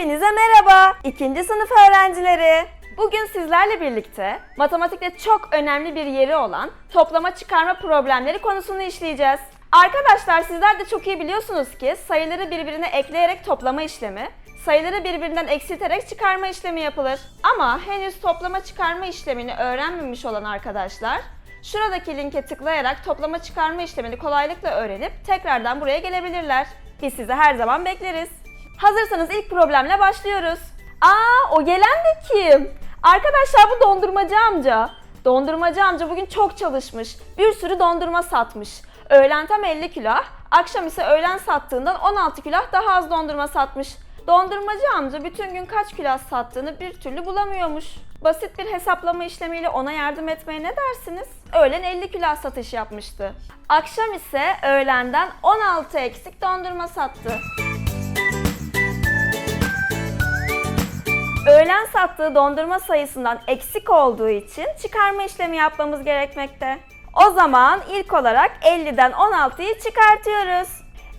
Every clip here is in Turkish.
Hepinize merhaba. İkinci sınıf öğrencileri. Bugün sizlerle birlikte matematikte çok önemli bir yeri olan toplama çıkarma problemleri konusunu işleyeceğiz. Arkadaşlar sizler de çok iyi biliyorsunuz ki sayıları birbirine ekleyerek toplama işlemi, sayıları birbirinden eksilterek çıkarma işlemi yapılır. Ama henüz toplama çıkarma işlemini öğrenmemiş olan arkadaşlar şuradaki linke tıklayarak toplama çıkarma işlemini kolaylıkla öğrenip tekrardan buraya gelebilirler. Biz sizi her zaman bekleriz. Hazırsanız ilk problemle başlıyoruz. Aa o gelen de kim? Arkadaşlar bu dondurmacı amca. Dondurmacı amca bugün çok çalışmış. Bir sürü dondurma satmış. Öğlen tam 50 külah, akşam ise öğlen sattığından 16 külah daha az dondurma satmış. Dondurmacı amca bütün gün kaç külah sattığını bir türlü bulamıyormuş. Basit bir hesaplama işlemiyle ona yardım etmeye ne dersiniz? Öğlen 50 külah satış yapmıştı. Akşam ise öğlenden 16 eksik dondurma sattı. Öğlen sattığı dondurma sayısından eksik olduğu için çıkarma işlemi yapmamız gerekmekte. O zaman ilk olarak 50'den 16'yı çıkartıyoruz.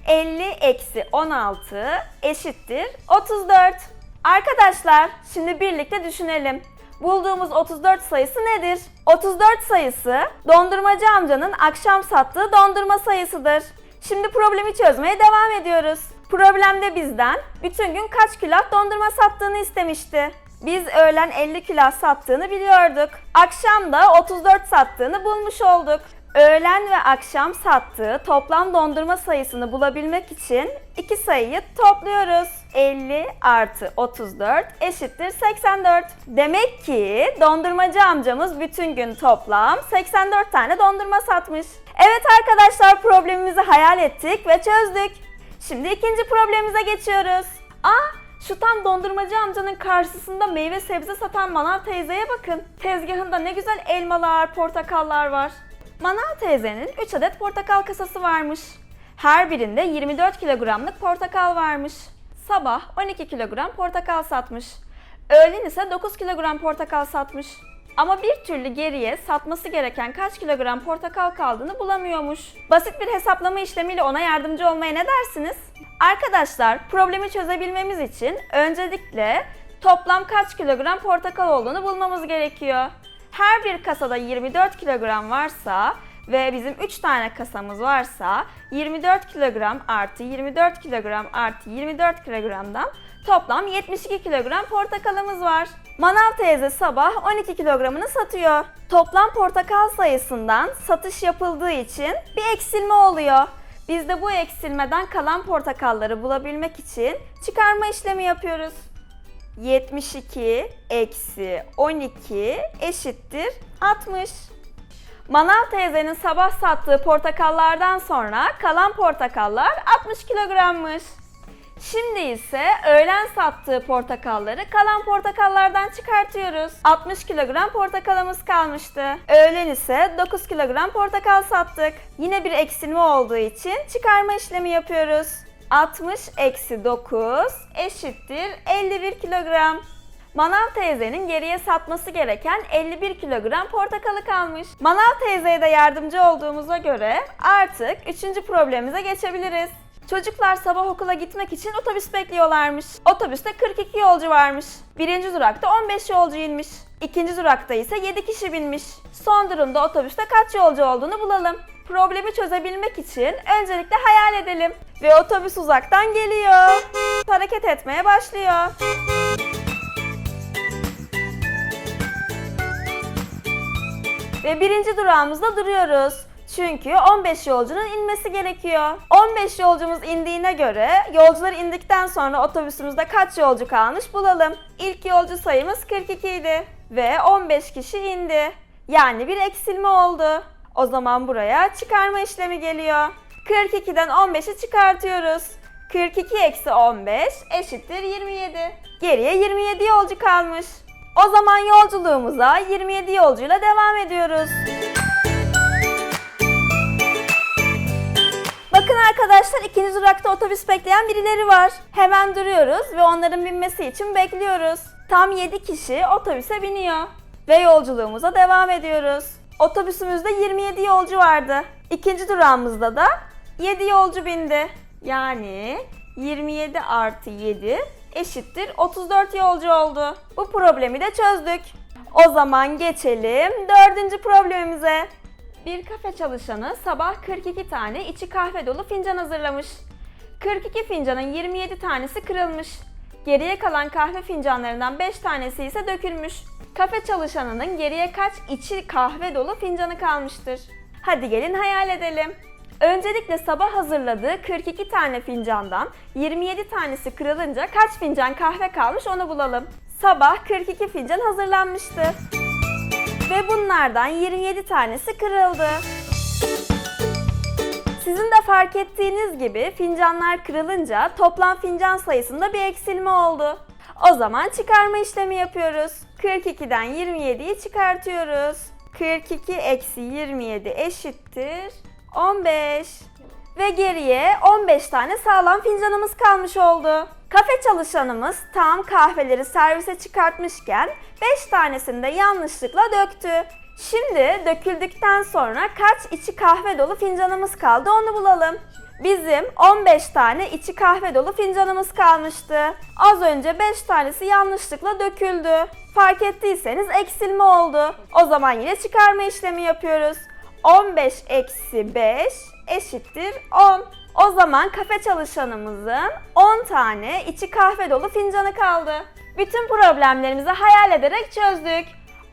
50 eksi 16 eşittir 34. Arkadaşlar şimdi birlikte düşünelim. Bulduğumuz 34 sayısı nedir? 34 sayısı dondurmacı amcanın akşam sattığı dondurma sayısıdır. Şimdi problemi çözmeye devam ediyoruz. Problemde bizden bütün gün kaç külah dondurma sattığını istemişti. Biz öğlen 50 külah sattığını biliyorduk. Akşam da 34 sattığını bulmuş olduk. Öğlen ve akşam sattığı toplam dondurma sayısını bulabilmek için iki sayıyı topluyoruz. 50 artı 34 eşittir 84. Demek ki dondurmacı amcamız bütün gün toplam 84 tane dondurma satmış. Evet arkadaşlar problemimizi hayal ettik ve çözdük. Şimdi ikinci problemimize geçiyoruz. Aa şu tam dondurmacı amcanın karşısında meyve sebze satan Manav teyzeye bakın. Tezgahında ne güzel elmalar, portakallar var. Manav teyzenin 3 adet portakal kasası varmış. Her birinde 24 kilogramlık portakal varmış. Sabah 12 kilogram portakal satmış. Öğlen ise 9 kilogram portakal satmış. Ama bir türlü geriye satması gereken kaç kilogram portakal kaldığını bulamıyormuş. Basit bir hesaplama işlemiyle ona yardımcı olmaya ne dersiniz? Arkadaşlar problemi çözebilmemiz için öncelikle toplam kaç kilogram portakal olduğunu bulmamız gerekiyor. Her bir kasada 24 kilogram varsa ve bizim 3 tane kasamız varsa 24 kilogram artı 24 kilogram artı 24 kilogramdan toplam 72 kilogram portakalımız var. Manav teyze sabah 12 kilogramını satıyor. Toplam portakal sayısından satış yapıldığı için bir eksilme oluyor. Biz de bu eksilmeden kalan portakalları bulabilmek için çıkarma işlemi yapıyoruz. 72 eksi 12 eşittir 60. Manav teyzenin sabah sattığı portakallardan sonra kalan portakallar 60 kilogrammış. Şimdi ise öğlen sattığı portakalları kalan portakallardan çıkartıyoruz. 60 kilogram portakalımız kalmıştı. Öğlen ise 9 kilogram portakal sattık. Yine bir eksilme olduğu için çıkarma işlemi yapıyoruz. 60 eksi 9 eşittir 51 kilogram. Manav teyzenin geriye satması gereken 51 kilogram portakalı kalmış. Manav teyzeye de yardımcı olduğumuza göre artık 3. problemimize geçebiliriz. Çocuklar sabah okula gitmek için otobüs bekliyorlarmış. Otobüste 42 yolcu varmış. Birinci durakta 15 yolcu inmiş. İkinci durakta ise 7 kişi binmiş. Son durumda otobüste kaç yolcu olduğunu bulalım. Problemi çözebilmek için öncelikle hayal edelim. Ve otobüs uzaktan geliyor. Hareket etmeye başlıyor. Ve birinci durağımızda duruyoruz. Çünkü 15 yolcunun inmesi gerekiyor. 15 yolcumuz indiğine göre yolcular indikten sonra otobüsümüzde kaç yolcu kalmış bulalım. İlk yolcu sayımız 42 idi ve 15 kişi indi. Yani bir eksilme oldu. O zaman buraya çıkarma işlemi geliyor. 42'den 15'i çıkartıyoruz. 42 eksi 15 eşittir 27. Geriye 27 yolcu kalmış. O zaman yolculuğumuza 27 yolcuyla devam ediyoruz. Bakın arkadaşlar ikinci durakta otobüs bekleyen birileri var. Hemen duruyoruz ve onların binmesi için bekliyoruz. Tam 7 kişi otobüse biniyor. Ve yolculuğumuza devam ediyoruz. Otobüsümüzde 27 yolcu vardı. İkinci durağımızda da 7 yolcu bindi. Yani 27 artı 7 eşittir 34 yolcu oldu. Bu problemi de çözdük. O zaman geçelim dördüncü problemimize. Bir kafe çalışanı sabah 42 tane içi kahve dolu fincan hazırlamış. 42 fincanın 27 tanesi kırılmış. Geriye kalan kahve fincanlarından 5 tanesi ise dökülmüş. Kafe çalışanının geriye kaç içi kahve dolu fincanı kalmıştır? Hadi gelin hayal edelim. Öncelikle sabah hazırladığı 42 tane fincandan 27 tanesi kırılınca kaç fincan kahve kalmış onu bulalım. Sabah 42 fincan hazırlanmıştı. Ve bunlardan 27 tanesi kırıldı. Sizin de fark ettiğiniz gibi fincanlar kırılınca toplam fincan sayısında bir eksilme oldu. O zaman çıkarma işlemi yapıyoruz. 42'den 27'yi çıkartıyoruz. 42 eksi 27 eşittir 15. Ve geriye 15 tane sağlam fincanımız kalmış oldu. Kafe çalışanımız tam kahveleri servise çıkartmışken 5 tanesini de yanlışlıkla döktü. Şimdi döküldükten sonra kaç içi kahve dolu fincanımız kaldı onu bulalım. Bizim 15 tane içi kahve dolu fincanımız kalmıştı. Az önce 5 tanesi yanlışlıkla döküldü. Fark ettiyseniz eksilme oldu. O zaman yine çıkarma işlemi yapıyoruz. 15 eksi 5 eşittir 10. O zaman kafe çalışanımızın 10 tane içi kahve dolu fincanı kaldı. Bütün problemlerimizi hayal ederek çözdük.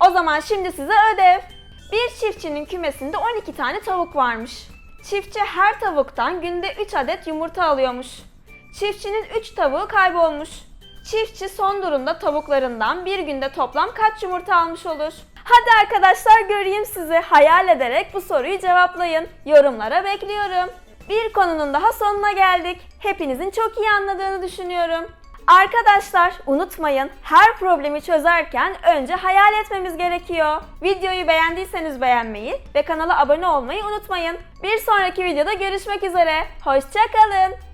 O zaman şimdi size ödev. Bir çiftçinin kümesinde 12 tane tavuk varmış. Çiftçi her tavuktan günde 3 adet yumurta alıyormuş. Çiftçinin 3 tavuğu kaybolmuş. Çiftçi son durumda tavuklarından bir günde toplam kaç yumurta almış olur? Hadi arkadaşlar göreyim sizi. Hayal ederek bu soruyu cevaplayın. Yorumlara bekliyorum. Bir konunun daha sonuna geldik. Hepinizin çok iyi anladığını düşünüyorum. Arkadaşlar unutmayın her problemi çözerken önce hayal etmemiz gerekiyor. Videoyu beğendiyseniz beğenmeyi ve kanala abone olmayı unutmayın. Bir sonraki videoda görüşmek üzere. Hoşçakalın.